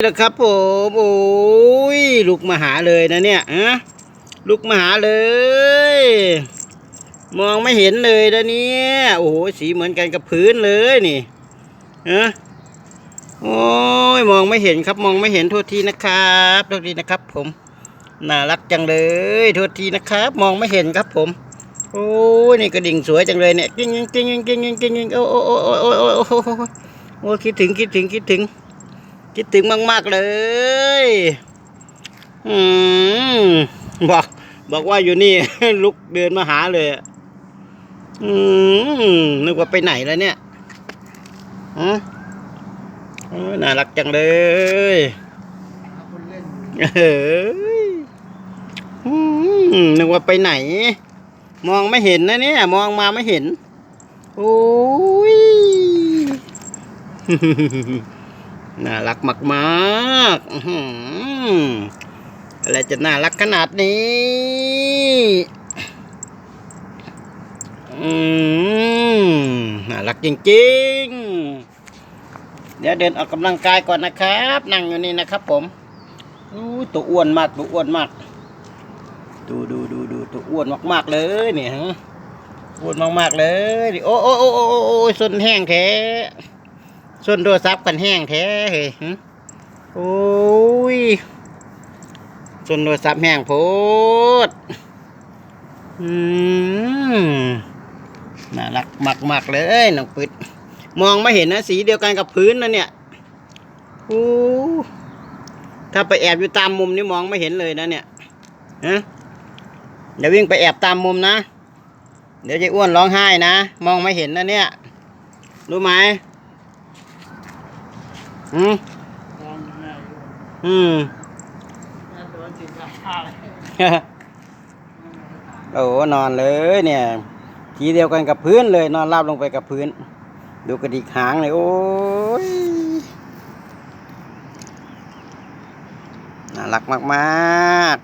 นี่แหละครับผมโอ้ยลูกมาหาเลยนะเนี่ยอะลูกมาหาเลย มองไม่เห็นเลยนะเนี่ยโอ้โหสีเหมือนกันกับพื้นเลยนี่อะโอ้ยมองไม่เห็นครับมองไม่เห็นโทษทีนะครับโทษทีนะครับ ผมน่ารักจังเลยโทษทีนะครับ มองไม่เห็นครับผม โอ้ยนี่กระดิ่งสวยจังเลยเนี่ยกิ้งกิ้งกิ้งกิ้งกิ้งกิ้งกิ้งโอ้โอ้โอ้โอ้โอ้โอ้คิดถึงคิดถึงคิดถึง คิดถึงมาก ๆ เลยอืมบอก บอกว่าอยู่นี่ ลุกเดินมาหาเลย อืมนึกว่าไปไหนแล้วเนี่ยฮะน่ารักจังเลยเฮ้ยอืมนึกว่าไปไหน มองไม่เห็นนะเนี่ย มองมาไม่เห็น โอ้ย น่ารักมากๆอะไรจะน่ารักขนาดนี้ อืมน่ารักจริงๆ เดี๋ยวเดินออกกำลังกายก่อนนะครับ นั่งอยู่นี่นะครับผมอู้ตัวอ้วนมากตัวอ้วนมาก ดูดูดูดูตัวอ้วนมากๆเลยเนี่ยฮะอ้วนมากๆเลย โอ้โอ้โอ้โอ้โอ้โอ้ยส้นแห้งแท้ ส่วนโทรศัพท์กันแห้งแท้เฮ้ยโอ้ยส่วนโทรศัพท์แห้งโพดอืมน่ารักมากๆเลยน้องปึ๊ดมองไม่เห็นนะสีเดียวกันกับพื้นนะเนี่ยโอ้ถ้าไปแอบอยู่ตามมุมนี่มองไม่เห็นเลยนะเนี่ยฮะเดี๋ยววิ่งไปแอบตามมุมนะ เดี๋ยวจะอ้วนร้องไห้นะ มองไม่เห็นนะเนี่ย รู้ไหม อืมอืมโอ้นอนเลยเนี่ย ทีเดียวกันกับพื้นเลย นอนราบลงไปกับพื้น ดูกระดิกหางเลย โอ้ยน่ารักมาก